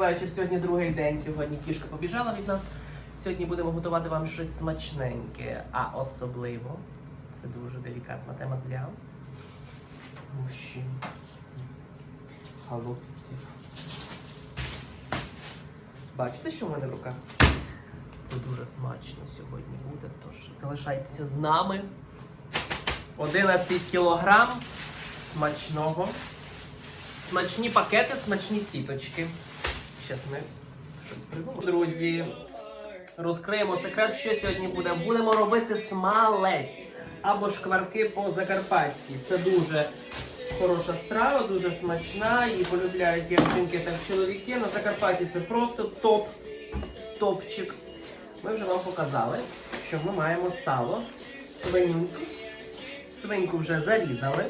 вечір. Сьогодні другий день. Сьогодні кішка побіжала від нас. Сьогодні будемо готувати вам щось смачненьке, а особливо це дуже делікатна тема для мужчин. Хлопців. Бачите, що в мене в руках? Це дуже смачно сьогодні буде. Тож залишайтеся з нами. 11 кілограм смачного. Смачні пакети, смачні сіточки. Зараз ми придумаємо. Друзі, розкриємо секрет, що сьогодні буде. Будемо робити смалець або шкварки по-закарпатськи. Це дуже хороша страва, дуже смачна. Її полюбляють як жінки, так і чоловіки. На Закарпатті це просто топ, топчик. Ми вже вам показали, що ми маємо сало, свининку. Свиньку вже зарізали.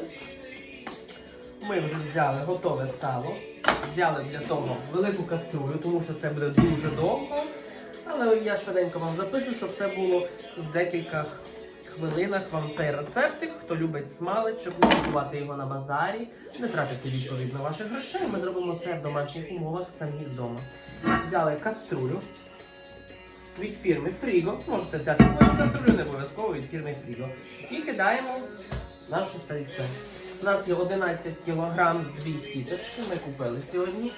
Ми вже взяли готове сало. Взяли для того велику каструлю, тому що це буде дуже довго. Але я швиденько вам запишу, щоб це було в декілька хвилинах вам цей рецептик. Хто любить смалець, щоб не купувати його на базарі, не тратити відповідно ваших грошей. Ми зробимо все в домашніх умовах самі вдома. Взяли каструлю від фірми Фріго. Можете взяти свою каструлю, не обов'язково від фірми Фріго. І кидаємо наше сальце. У нас є 11 кг дві сіточки. Ми купили сьогодні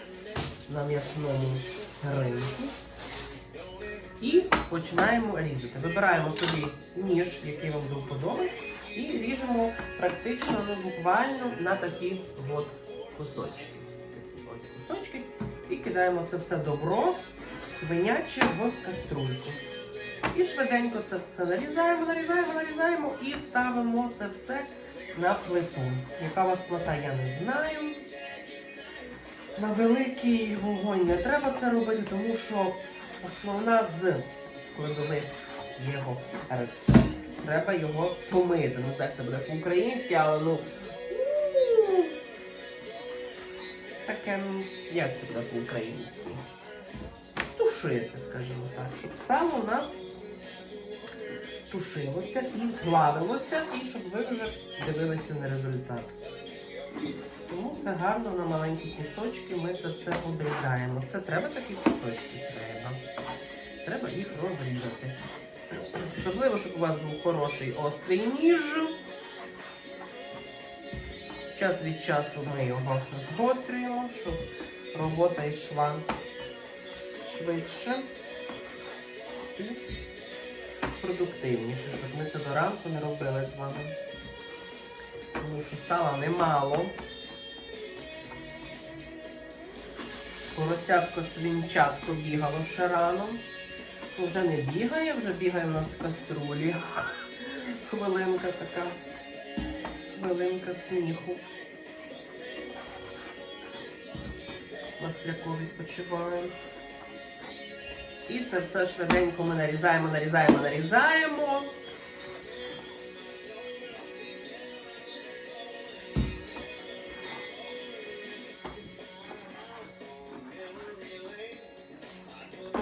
на м'ясному ринку. І починаємо різати. Вибираємо собі ніж, який вам до вподоби, і ріжемо практично ну, буквально на такі от кусочки. Такі ось кусочки. І кидаємо це все добро, свиняче в каструльку. І швиденько це все нарізаємо, нарізаємо, нарізаємо і ставимо це все на плиту. Яка вас плита, я не знаю. На великий вогонь не треба це робити, тому що основна з складових його рецепту. Треба його помити. Ну так це буде по-українськи, але ну. Таке, ну, як це буде по-українськи? Тушити, скажімо так. Щоб сало у нас тушилося і плавилося, і щоб ви вже дивилися на результат. Тому це гарно на маленькі кусочки ми це все обрізаємо. Це треба такі кусочки? Треба. Треба їх розрізати. Особливо, щоб у вас був хороший острий ніж. Час від часу ми його згострюємо, щоб робота йшла швидше продуктивніше, щоб ми це до ранку не робили з вами. Тому що сала немало. Поросятко свінчатко бігало ще рано. Ну, Вже не бігає, вже бігає в нас в каструлі. Хвилинка така. Хвилинка сміху. Масляко відпочиває. І це все швиденько ми нарізаємо, нарізаємо, нарізаємо.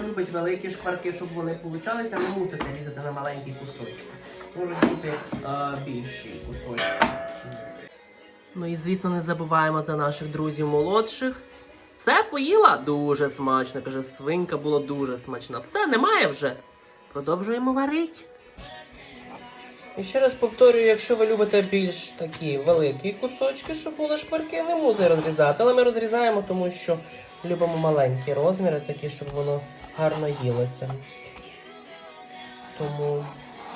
Любить великі шкварки, щоб вони получалися, не мусите різати на маленькі кусочки. Можуть бути е, більші кусочки. Ну і звісно, не забуваємо за наших друзів молодших. Все поїла? Дуже смачно. Каже, свинка була дуже смачна. Все, немає вже. Продовжуємо варити. І ще раз повторюю, якщо ви любите більш такі великі кусочки, щоб були шкварки, не мусите розрізати. Але ми розрізаємо, тому що любимо маленькі розміри, такі, щоб воно гарно їлося. Тому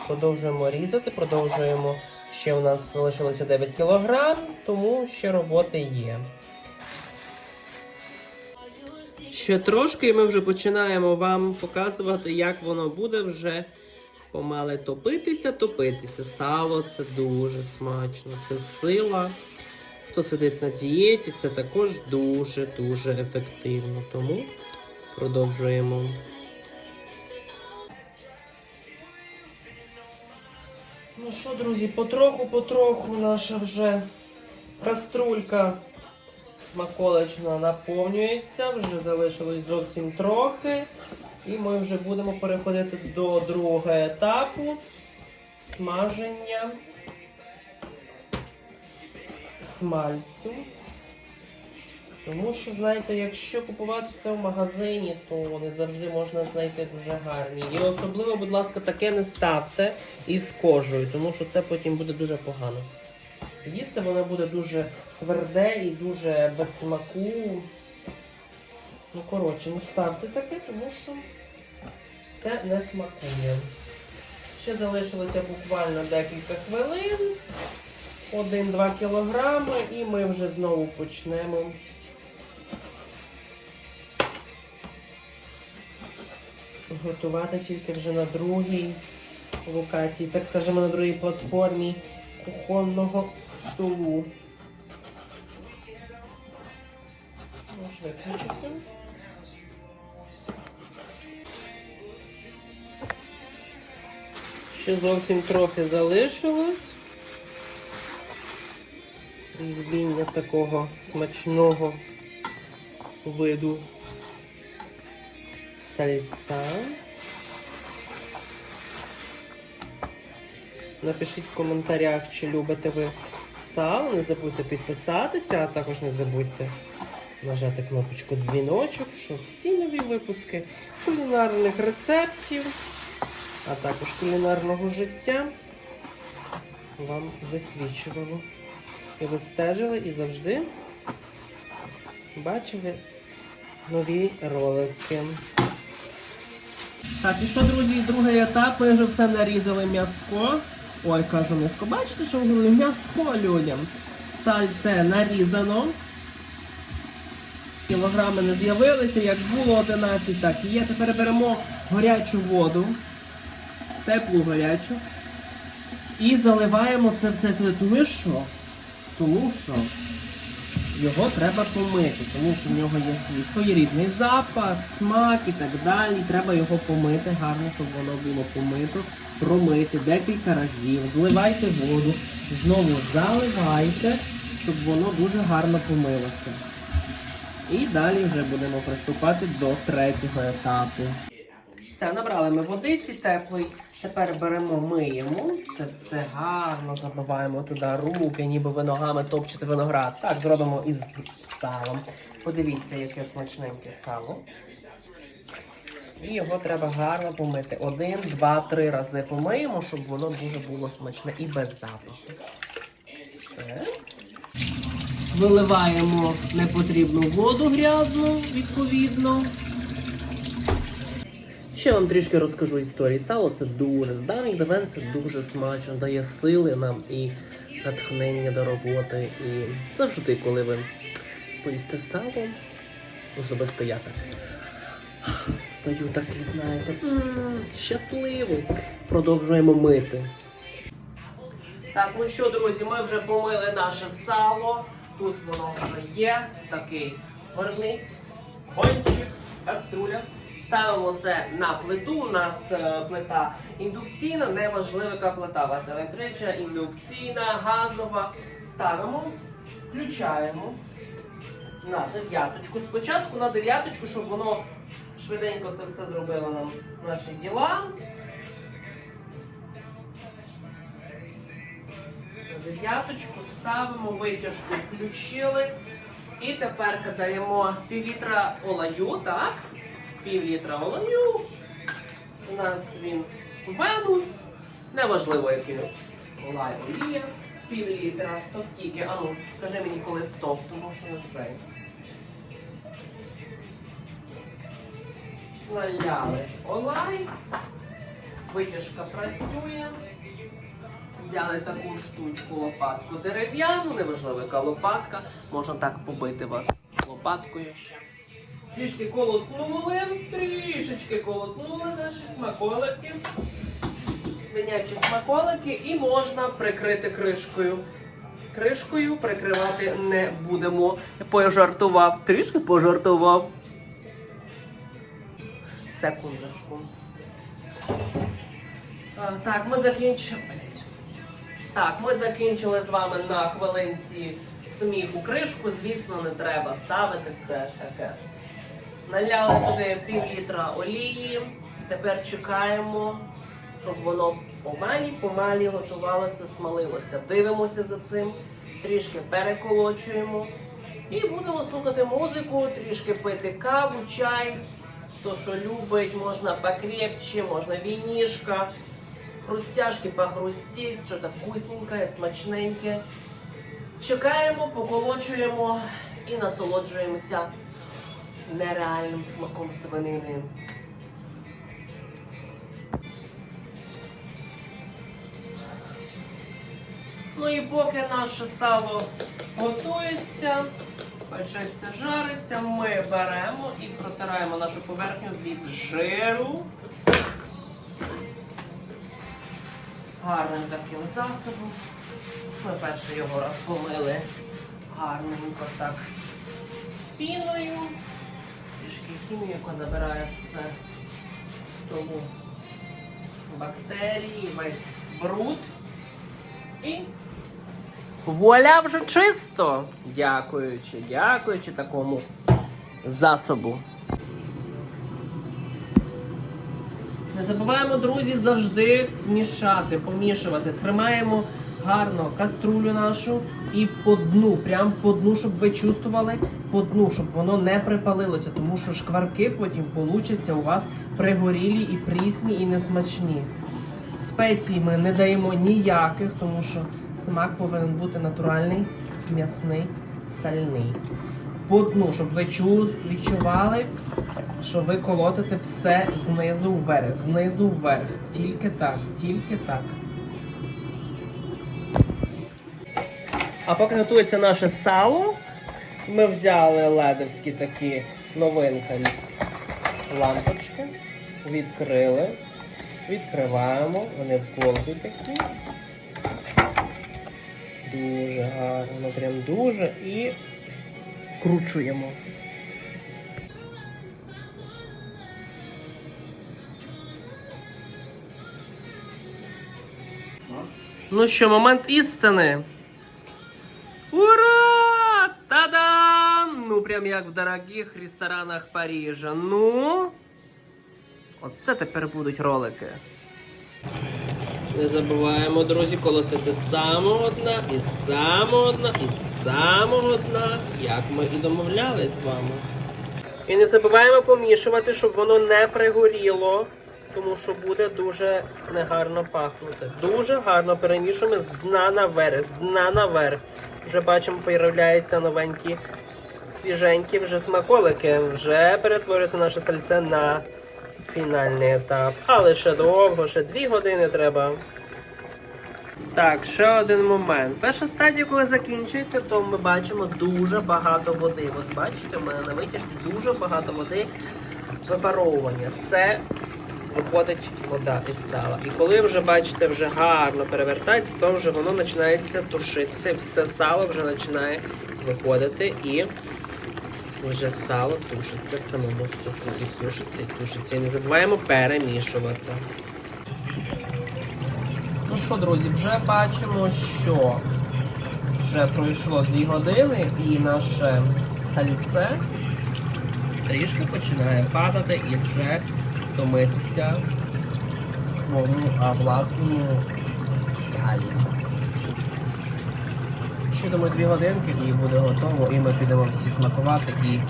продовжуємо різати, продовжуємо. Ще у нас залишилося 9 кг, тому ще роботи є. Ще трошки і ми вже починаємо вам показувати, як воно буде вже помале топитися, топитися. Сало це дуже смачно, це сила. Хто сидить на дієті, це також дуже-дуже ефективно. Тому продовжуємо. Ну що, друзі, потроху-потроху наша вже каструлька смаколична наповнюється, вже залишилось зовсім трохи. І ми вже будемо переходити до другого етапу смаження смальцю. Тому що, знаєте, якщо купувати це в магазині, то не завжди можна знайти дуже гарні. І особливо, будь ласка, таке не ставте із кожею, тому що це потім буде дуже погано. Їсти воно буде дуже тверде і дуже без смаку. Ну, коротше, не ставте таке, тому що це не смакує. Ще залишилося буквально декілька хвилин. 1-2 кілограми і ми вже знову почнемо. Готувати тільки вже на другій локації, так скажемо, на другій платформі кухонного столу. Можеш виключити. Ще зовсім трохи залишилось. Різбіння такого смачного виду сальця. Напишіть в коментарях, чи любите ви сало. Не забудьте підписатися, а також не забудьте нажати кнопочку дзвіночок, щоб всі нові випуски кулінарних рецептів, а також кулінарного життя вам висвічувало. І ви стежили і завжди бачили нові ролики. Так, і що, друзі, другий етап, ми вже все нарізали м'яско. Ой, кажу м'яско. Бачите, що говорили? М'яско людям. Сальце нарізано. Кілограми не з'явилися, як було 11, так і є. Тепер беремо гарячу воду, теплу гарячу. І заливаємо це все сюди. Тому що, тому що його треба помити, тому що в нього є свій своєрідний запах, смак і так далі. Треба його помити гарно, щоб воно було помито, промити декілька разів. Зливайте воду, знову заливайте, щоб воно дуже гарно помилося. І далі вже будемо приступати до третього етапу. Все, набрали ми водиці теплої. Тепер беремо, миємо. Це все гарно забиваємо туди руки, ніби ви ногами топчете виноград. Так, зробимо із салом. Подивіться, яке смачненьке сало. І його треба гарно помити. Один, два, три рази помиємо, щоб воно дуже було смачне і без запаху. Все. Виливаємо непотрібну воду грязну, відповідно. Ще вам трішки розкажу історії. Сало це дуже з давніх давен це дуже смачно, дає сили нам і натхнення до роботи. І завжди, коли ви поїсте сало, особисто я так стою такий, знаєте, щасливий. Продовжуємо мити. Так, ну що, друзі, ми вже помили наше сало. Тут воно вже є. Такий горниць, гончик, каструля. Ставимо це на плиту. У нас е, плита індукційна, неважливо, яка плита у вас електрична, індукційна, газова. Ставимо, включаємо на дев'яточку. Спочатку на дев'яточку, щоб воно швиденько це все зробило нам наші діла. Дев'яточку ставимо, витяжку включили. І тепер даємо пів літра олаю, так? Пів літра олаю. У нас він венус. Неважливо, який олай олія. Пів літра. То скільки? А ну, скажи мені, коли стоп, тому що не цей. Наляли олай. Витяжка працює. Взяли таку штучку лопатку дерев'яну, неважливо, яка лопатка. Можна так побити вас лопаткою. Трішки колотнули, трішечки колотнули наші смаколики. Свинячі смаколики і можна прикрити кришкою. Кришкою прикривати не будемо. Пожартував, трішки пожартував. Секундочку. Так, ми закінчили. Так, ми закінчили з вами на хвилинці сміху кришку. Звісно, не треба ставити це таке. Наляли туди пів літра олії. Тепер чекаємо, щоб воно помалі-помалі готувалося, смалилося. Дивимося за цим, трішки переколочуємо. І будемо слухати музику, трішки пити каву, чай. Хто що любить, можна покрепче, можна вінішка. Хрустяшки похрустіть, щось вкусненьке, смачненьке. Чекаємо, поколочуємо і насолоджуємося нереальним смаком свинини. Ну і поки наше сало готується, печеться, жариться, ми беремо і протираємо нашу поверхню від жиру. Гарним таким засобом. Ми перше його раз помили гарненько так піною. Трішки хімію, яка забирає все з столу бактерії, весь бруд. І вуаля вже чисто. Дякуючи, дякуючи такому засобу. Не забуваємо, друзі, завжди мішати, помішувати. Тримаємо гарно каструлю нашу і по дну, прям по дну, щоб ви чувствували по дну, щоб воно не припалилося, тому що шкварки потім получаться у вас пригорілі і прісні, і несмачні. Спецій ми не даємо ніяких, тому що смак повинен бути натуральний, м'ясний, сальний. По дну, щоб ви чу- відчували, що ви колотите все знизу вверх, знизу вверх. Тільки так, тільки так. А поки готується наше сало, ми взяли ледовські такі новинки лампочки, відкрили, відкриваємо, вони в такі. Дуже гарно, прям дуже і вкручуємо. Ну що, момент істини. Ура! Та-дам! Ну, прям як в дорогих ресторанах Парижа. Ну. Оце тепер будуть ролики. Не забуваємо, друзі, колотити самого дна, і з самого дна, і самого дна, як ми і домовлялись з вами. І не забуваємо помішувати, щоб воно не пригоріло, тому що буде дуже негарно пахнути. Дуже гарно перемішуємо з дна наверх, з дна наверх. Вже бачимо, появляються новенькі свіженькі вже смаколики. Вже перетворюється наше сальце на фінальний етап. Але ще довго, ще дві години треба. Так, ще один момент. Перша стадія, коли закінчується, то ми бачимо дуже багато води. От бачите, у мене на витяжці дуже багато води випаровування. Це виходить вода із сала. І коли вже бачите, вже гарно перевертається, то вже воно починається тушитися, все сало вже починає виходити і вже сало тушиться в самому соку. І тушиться, і тушиться. І не забуваємо перемішувати. Ну що, друзі, вже бачимо, що вже пройшло 2 години і наше сальце трішки починає падати і вже томитися в своєму власному салі. Ще думаю, 2 годинки і буде готово, і ми підемо всі смакувати і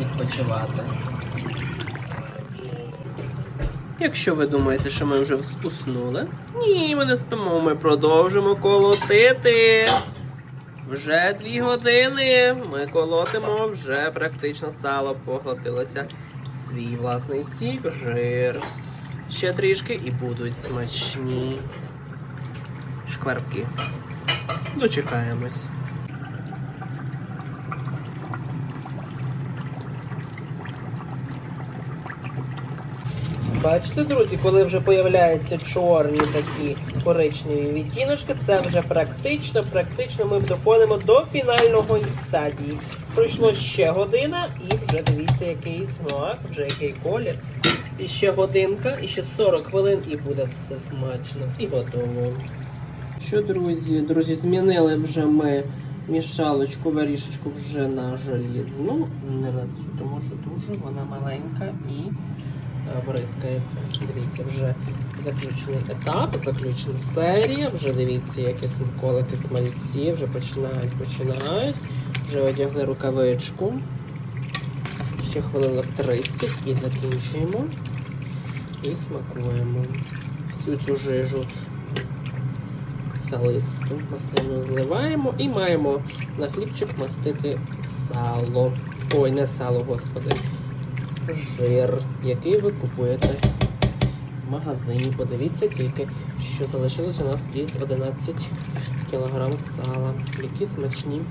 відпочивати. Якщо ви думаєте, що ми вже уснули, ні, ми не спимо, ми продовжимо колотити. Вже дві години ми колотимо, вже практично сало поглотилося свій власний сік, жир. Ще трішки і будуть смачні шкварки. Дочекаємось. Бачите, друзі, коли вже появляються чорні такі коричневі відтіночки, це вже практично, практично ми доходимо до фінального стадії. Пройшло ще година і вже дивіться, який смак, вже який колір. І ще годинка, і ще 40 хвилин, і буде все смачно і готово. Що, друзі, друзі, змінили вже ми мішалочку, варішечку вже на желізну, не на цю, тому що дуже вона маленька і е, бризкається. Дивіться, вже заключений етап, заключена серія. Вже дивіться, які смаколики, смальці вже починають, починають. Вже одягли рукавичку. Ще хвилинок 30 і закінчуємо. І смакуємо. Всю цю жижу салисту маслину зливаємо і маємо на хлібчик мастити сало. Ой, не сало, господи. Жир, який ви купуєте в магазині. Подивіться тільки, що залишилось у нас із 11 кг сала. Які смачні.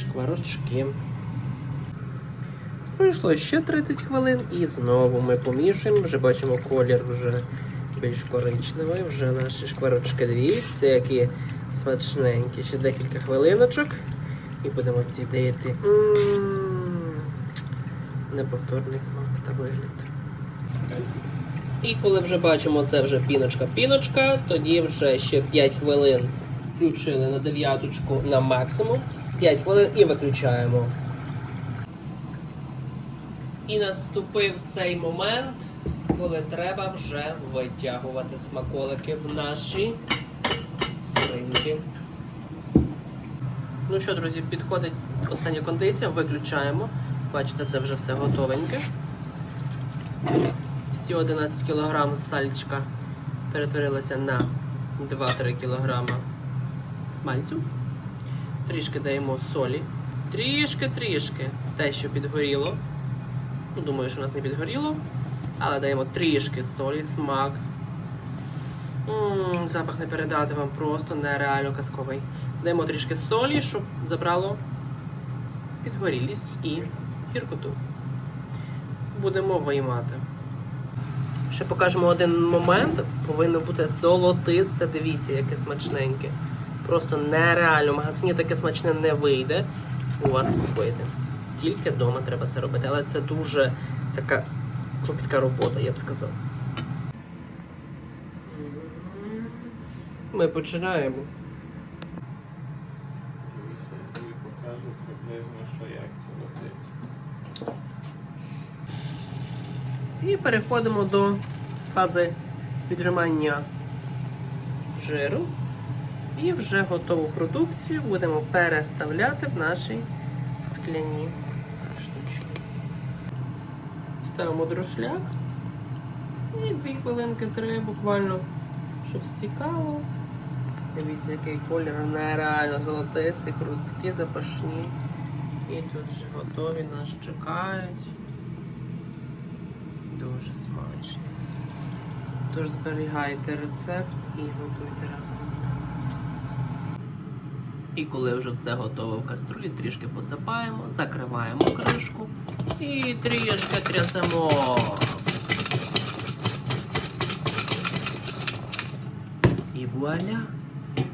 Шкварочки. Пройшло ще 30 хвилин і знову ми помішуємо. Вже бачимо колір вже більш коричневий. Вже наші шкварочки дивіться, які смачненькі. Ще декілька хвилиночок. І будемо цідити. Неповторний смак та вигляд. І коли вже бачимо, це вже піночка-піночка, тоді вже ще 5 хвилин включили на дев'яточку на максимум. 5 хвилин і виключаємо. І наступив цей момент, коли треба вже витягувати смаколики в наші скриньки. Ну що, друзі, підходить остання кондиція, виключаємо. Бачите, це вже все готовеньке. Всі 11 кг сальчика перетворилося на 2-3 кг смальцю. Трішки даємо солі. Трішки-трішки те, що підгоріло. Ну, думаю, що у нас не підгоріло. Але даємо трішки солі, смак. М, запах не передати вам просто нереально казковий. Даємо трішки солі, щоб забрало підгорілість і гіркоту. Будемо виймати. Ще покажемо один момент. Повинно бути золотисте. Дивіться, яке смачненьке. Просто нереально. В магазині таке смачне не вийде у вас купити. Тільки вдома треба це робити. Але це дуже така клопітка робота, я б сказав. Ми починаємо. Дивіться, я тобі покажу приблизно, що як робити. І переходимо до фази віджимання жиру. І вже готову продукцію будемо переставляти в наші скляні. Ставимо друшляк. І дві хвилинки три буквально, щоб стікало. Дивіться, який колір нереально золотистий, хрусткі, запашні. І тут вже готові нас чекають. Дуже смачно. Тож зберігайте рецепт і готуйте разом з нами. І коли вже все готове в каструлі, трішки посипаємо, закриваємо кришку і трішки трясемо. І вуаля,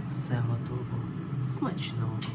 все готово. Смачного всім.